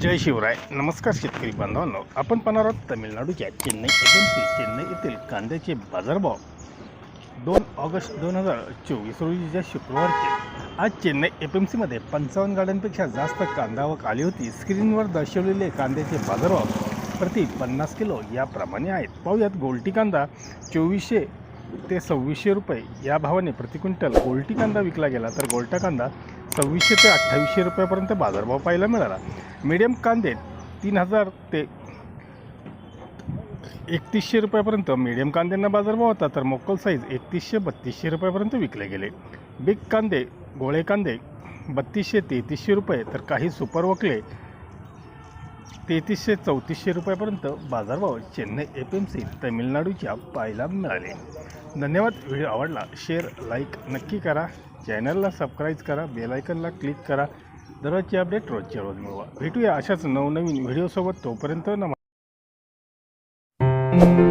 जय शिवराय. नमस्कार शेतकरी बांधवांनो. आपण पाहणार आहोत तमिळनाडूच्या चेन्नई एजन्सी. चेन्नई येथील कांद्याचे बाजारभाव दोन ऑगस्ट दोन हजार चोवीस रोजीच्या शुक्रवारचे. आज चेन्नई एफ एम सीमध्ये पंचावन्न गाड्यांपेक्षा जास्त कांदा आवक आली होती. स्क्रीनवर दर्शवलेले कांद्याचे बाजारभाव प्रति पन्नास किलो याप्रमाणे आहेत. पाहूयात गोल्टी कांदा चोवीसशे ते सव्वीसशे रुपये. या भावाने प्रति क्विंटल गोल्टी कांदा विकला गेला तर गोल्टा कांदा सव्वीसशे ते अठ्ठावीसशे रुपयापर्यंत बाजारभाव पाहायला मिळाला. मीडियम कांदे तीन हजार ते एकतीसशे रुपयापर्यंत. मीडियम कांद्यांना बाजारभाव होता तर मोकल साईज एकतीसशे बत्तीसशे रुपयापर्यंत विकले गेले. बिग कांदे गोळे कांदे बत्तीसशे तेहतीसशे रुपये तर काही सुपर वकले तेहतीसशे चौतीसशे रुपयापर्यंत बाजारभाव चेन्नई एफ एम सी तमिळनाडूच्या पाहायला मिळाले. धन्यवाद. व्हिडिओ आवडला शेअर लाईक नक्की करा. चॅनलला सबस्क्राईब करा बेलायकनला क्लिक करा. दररोजची अपडेट रोजच्या रोज मिळवा. भेटूया अशाच नवनवीन व्हिडिओसोबत तोपर्यंत नमस्कार. thank you